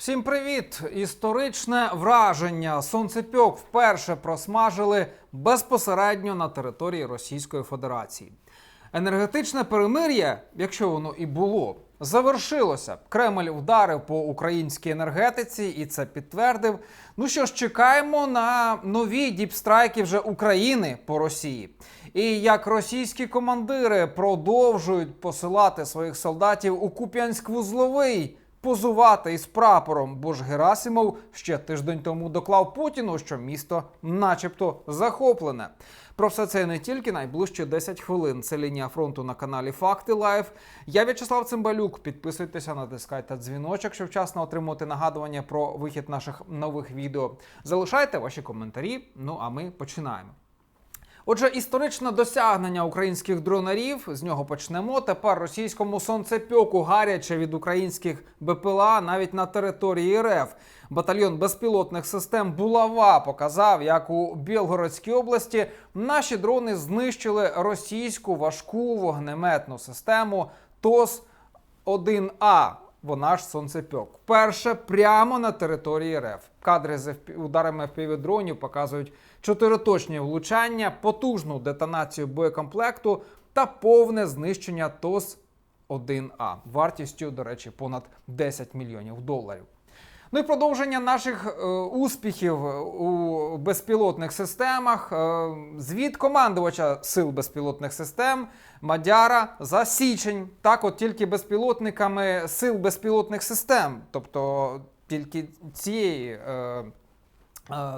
Всім привіт! Історичне враження. Сонцепьок вперше просмажили безпосередньо на території Російської Федерації. Енергетичне перемир'я, якщо воно і було, завершилося. Кремль вдарив по українській енергетиці і це підтвердив. Ну що ж, чекаємо на нові діпстрайки вже України по Росії. І як російські командири продовжують посилати своїх солдатів у Куп'янськ-Вузловий позувати із прапором, бо ж Герасимов ще тиждень тому доклав Путіну, що місто, начебто, захоплене. Про все це не тільки найближчі 10 хвилин. Це лінія фронту на каналі Факти Лайв. Я В'ячеслав Цимбалюк. Підписуйтеся, натискайте дзвіночок, щоб вчасно отримувати нагадування про вихід наших нових відео. Залишайте ваші коментарі. Ну а ми починаємо. Отже, історичне досягнення українських дронарів з нього почнемо. Тепер російському сонцепьоку гаряче від українських БПЛА навіть на території РФ. Батальйон безпілотних систем Булава показав, як у Білгородській області наші дрони знищили російську важку вогнеметну систему ТОС 1А. Вона ж сонцепьок. Перше прямо на території РФ. Кадри з ударами FPV-дронів показують чотириточні влучання, потужну детонацію боєкомплекту та повне знищення ТОС 1А вартістю, до речі, понад 10 мільйонів доларів. Ну і продовження наших е, успіхів у безпілотних системах. Е, звіт командувача сил безпілотних систем Мадяра за січень. Так, от тільки безпілотниками сил безпілотних систем, тобто тільки цієї. Е, е,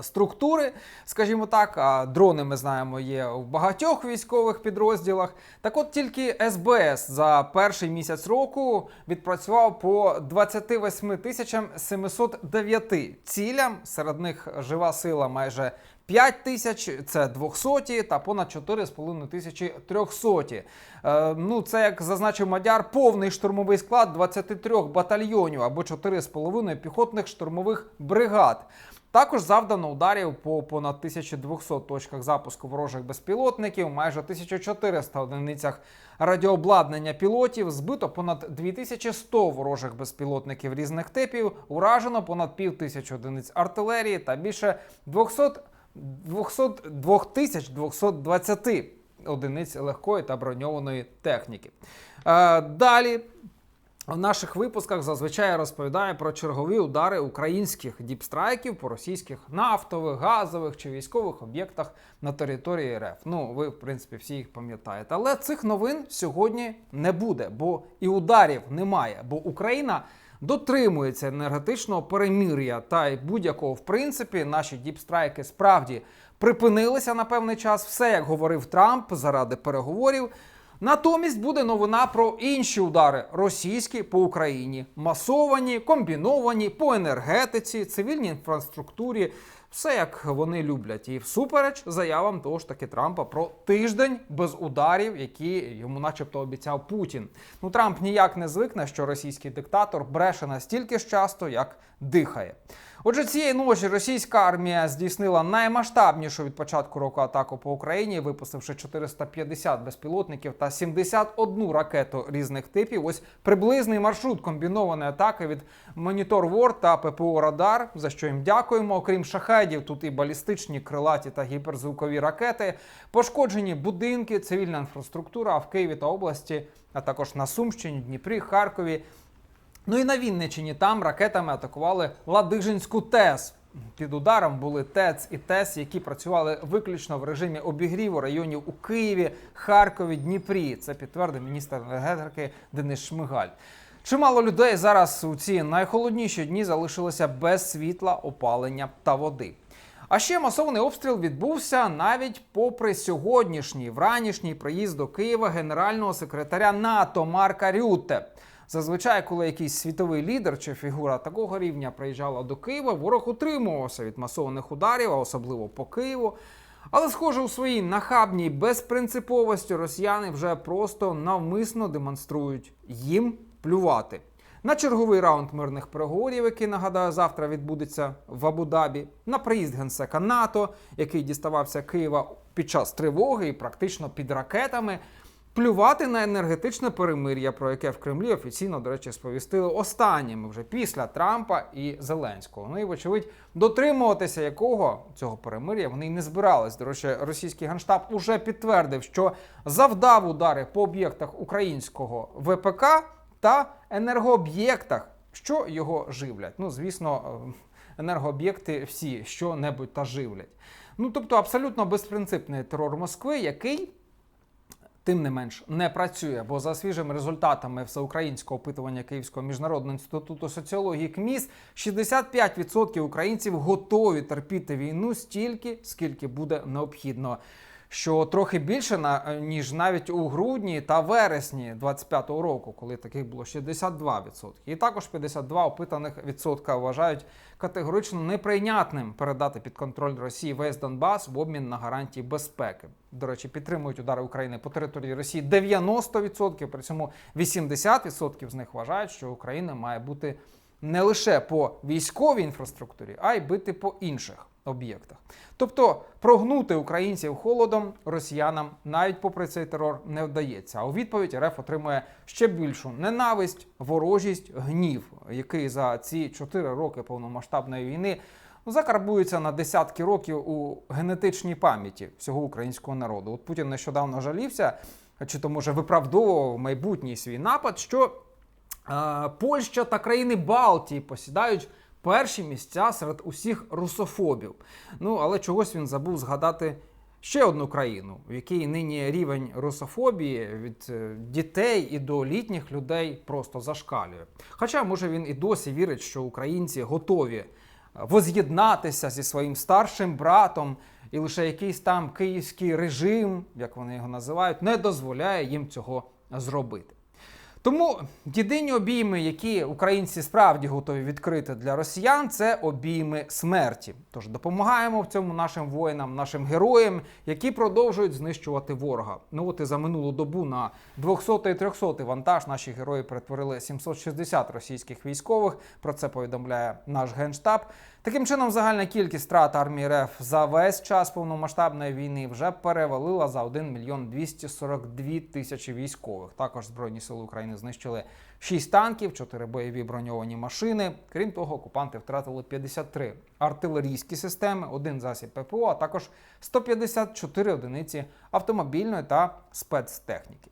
Структури, скажімо так, а дрони ми знаємо є в багатьох військових підрозділах. Так от тільки СБС за перший місяць року відпрацював по 28 тисячам 709 цілям. Серед них жива сила майже 5 тисяч, це 200 та понад 4,5 тисячі 300. Е, ну, це, як зазначив Мадяр, повний штурмовий склад 23 батальйонів або 4,5 піхотних штурмових бригад. Також завдано ударів по понад 1200 точках запуску ворожих безпілотників, майже 1400 одиницях радіообладнання пілотів, збито понад 2100 ворожих безпілотників різних типів, уражено понад півтисячі одиниць артилерії та більше 200, 200, 2220 одиниць легкої та броньованої техніки. Е, далі в наших випусках зазвичай я розповідаю про чергові удари українських діпстрайків по російських нафтових, газових чи військових об'єктах на території РФ. Ну, ви, в принципі, всі їх пам'ятаєте. Але цих новин сьогодні не буде, бо і ударів немає. Бо Україна дотримується енергетичного перемір'я та й будь-якого, в принципі, наші діпстрайки справді припинилися на певний час. Все як говорив Трамп заради переговорів. Натомість буде новина про інші удари російські по Україні, масовані, комбіновані по енергетиці, цивільній інфраструктурі. Все як вони люблять, і всупереч заявам того ж таки Трампа про тиждень без ударів, які йому, начебто, обіцяв Путін. Ну Трамп ніяк не звикне, що російський диктатор бреше настільки ж часто, як дихає. Отже, цієї ночі російська армія здійснила наймасштабнішу від початку року атаку по Україні, випустивши 450 безпілотників та 71 ракету різних типів. Ось приблизний маршрут комбінованої атаки від Монітор Ворд та ППО Радар, за що їм дякуємо. Окрім шахедів, тут і балістичні крилаті та гіперзвукові ракети, пошкоджені будинки, цивільна інфраструктура в Києві та області, а також на Сумщині, Дніпрі, Харкові. Ну і на Вінниччині там ракетами атакували Ладижинську ТЕС. Під ударом були ТЕЦ і ТЕС, які працювали виключно в режимі обігріву районів у Києві, Харкові, Дніпрі. Це підтвердив міністр енергетики Денис Шмигаль. Чимало людей зараз у ці найхолодніші дні залишилося без світла, опалення та води. А ще масований обстріл відбувся навіть попри сьогоднішній вранішній приїзд до Києва генерального секретаря НАТО Марка Рютте. Зазвичай, коли якийсь світовий лідер чи фігура такого рівня приїжджала до Києва, ворог утримувався від масованих ударів, а особливо по Києву. Але, схоже, у своїй нахабній безпринциповості росіяни вже просто навмисно демонструють їм плювати. На черговий раунд мирних переговорів, який нагадаю, завтра відбудеться в Абу-Дабі, на приїзд генсека НАТО, який діставався Києва під час тривоги і практично під ракетами. Плювати на енергетичне перемир'я, про яке в Кремлі офіційно, до речі, сповістили останніми вже після Трампа і Зеленського. Ну і вочевидь, дотримуватися якого цього перемир'я вони й не збирались. До речі, російський генштаб уже підтвердив, що завдав удари по об'єктах українського ВПК та енергооб'єктах, що його живлять. Ну, звісно, е, енергооб'єкти всі що-небудь та живлять. Ну тобто абсолютно безпринципний терор Москви, який. Тим не менш не працює, бо за свіжими результатами всеукраїнського опитування Київського міжнародного інституту соціології КМІС 65% українців готові терпіти війну стільки, скільки буде необхідно. Що трохи більше на ніж навіть у грудні та вересні 25-го року, коли таких було 62%. І також 52 опитаних відсотка вважають категорично неприйнятним передати під контроль Росії весь Донбас в обмін на гарантії безпеки. До речі, підтримують удари України по території Росії 90%, при цьому 80% з них вважають, що Україна має бути не лише по військовій інфраструктурі, а й бити по інших об'єктах. Тобто прогнути українців холодом росіянам навіть попри цей терор не вдається. А у відповідь РФ отримує ще більшу ненависть, ворожість, гнів, який за ці 4 роки повномасштабної війни закарбується на десятки років у генетичній пам'яті всього українського народу. От Путін нещодавно жалівся, чи то може виправдовував майбутній свій напад, що Польща та країни Балтії посідають перші місця серед усіх русофобів. Ну але чогось він забув згадати. Ще одну країну, в якій нині рівень русофобії від е, дітей і до літніх людей просто зашкалює. Хоча, може, він і досі вірить, що українці готові е, воз'єднатися зі своїм старшим братом, і лише якийсь там київський режим, як вони його називають, не дозволяє їм цього зробити. Тому єдині обійми, які українці справді готові відкрити для росіян, це обійми смерті. Тож допомагаємо в цьому нашим воїнам, нашим героям, які продовжують знищувати ворога. Ну от і за минулу добу на 200 і 300 вантаж наші герої перетворили 760 російських військових. Про це повідомляє наш генштаб. Таким чином, загальна кількість страт армії РФ за весь час повномасштабної війни вже перевалила за 1 мільйон 242 тисячі військових. Також Збройні сили України знищили 6 танків, 4 бойові броньовані машини. Крім того, окупанти втратили 53 артилерійські системи, один засіб ППО, а також 154 одиниці автомобільної та спецтехніки.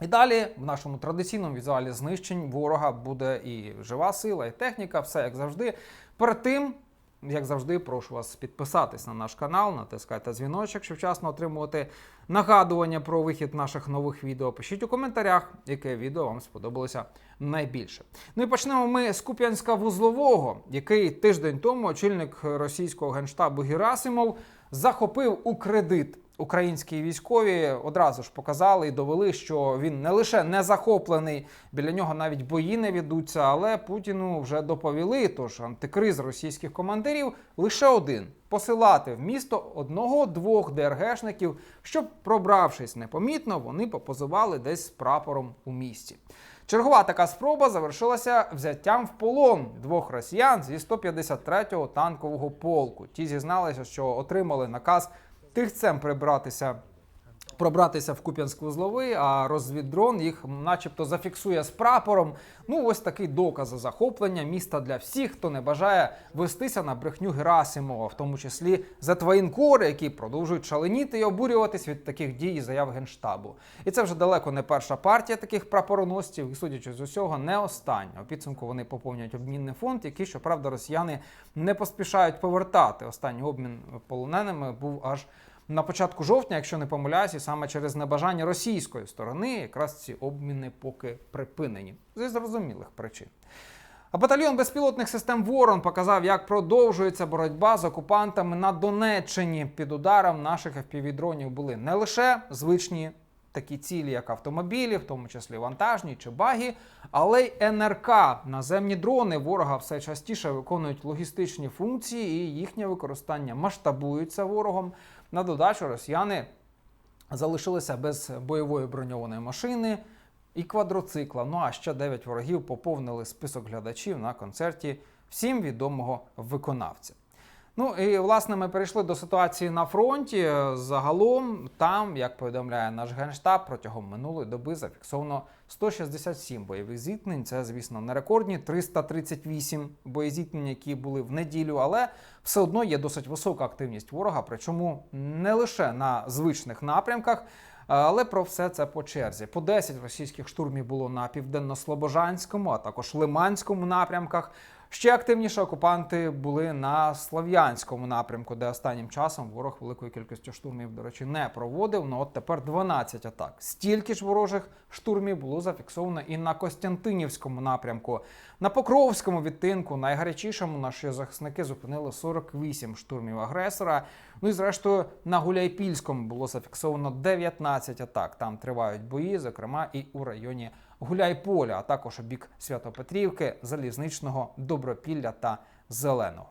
І далі в нашому традиційному візуалі знищень ворога буде і жива сила, і техніка, все як завжди. Перед тим, як завжди, прошу вас підписатись на наш канал, натискайте дзвіночок, щоб вчасно отримувати нагадування про вихід наших нових відео. Пишіть у коментарях, яке відео вам сподобалося найбільше. Ну і почнемо ми з Куп'янська вузлового, який тиждень тому очільник російського генштабу Герасимов захопив у кредит. Українські військові одразу ж показали і довели, що він не лише не захоплений, біля нього навіть бої не ведуться, але Путіну вже доповіли. Тож антикриз російських командирів лише один посилати в місто одного-двох ДРГшників, щоб, пробравшись непомітно, вони попозували десь з прапором у місті. Чергова така спроба завершилася взяттям в полон двох росіян зі 153-го танкового полку. Ті зізналися, що отримали наказ тихцем прибратися. Пробратися в Куп'янськ-Вузловий, а розвіддрон їх, начебто, зафіксує з прапором. Ну, ось такий доказ захоплення міста для всіх, хто не бажає вестися на брехню Герасимова, в тому числі за твоєнкори, які продовжують шаленіти і обурюватись від таких дій і заяв генштабу. І це вже далеко не перша партія таких прапороносців, і судячи з усього, не остання. У підсумку вони поповнюють обмінний фонд, який, щоправда, росіяни не поспішають повертати. Останній обмін полоненими був аж на початку жовтня, якщо не помиляюсь, і саме через небажання російської сторони, якраз ці обміни поки припинені зі зрозумілих причин. А батальйон безпілотних систем Ворон показав, як продовжується боротьба з окупантами на Донеччині. Під ударом наших FPV-дронів були не лише звичні такі цілі, як автомобілі, в тому числі вантажні чи багі, але й НРК. Наземні дрони ворога все частіше виконують логістичні функції, і їхнє використання масштабується ворогом. На додачу росіяни залишилися без бойової броньованої машини і квадроцикла. Ну а ще 9 ворогів поповнили список глядачів на концерті всім відомого виконавця. Ну і власне ми перейшли до ситуації на фронті. Загалом там, як повідомляє наш генштаб, протягом минулої доби зафіксовано 167 бойових зіткнень. Це, звісно, не рекордні 338 боєзіткнень, які були в неділю, але все одно є досить висока активність ворога, причому не лише на звичних напрямках. Але про все це по черзі. По 10 російських штурмів було на південно-слобожанському, а також лиманському напрямках. Ще активніше окупанти були на Слов'янському напрямку, де останнім часом ворог великою кількістю штурмів, до речі, не проводив. Ну от тепер 12 атак. Стільки ж ворожих штурмів було зафіксовано і на Костянтинівському напрямку. На Покровському відтинку, найгарячішому, наші захисники зупинили 48 штурмів агресора. Ну і зрештою на Гуляйпільському було зафіксовано 19 атак. Там тривають бої, зокрема і у районі Гуляйполя, а також у бік Святопетрівки, Залізничного, Добропілля та Зеленого.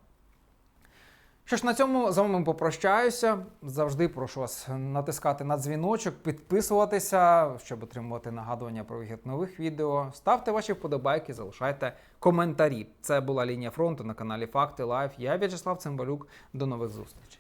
Що ж, на цьому з вами попрощаюся. Завжди прошу вас натискати на дзвіночок, підписуватися, щоб отримувати нагадування про вихід нових відео. Ставте ваші вподобайки, залишайте коментарі. Це була лінія фронту на каналі Факти Лайф. Я В'ячеслав Цимбалюк. До нових зустрічей.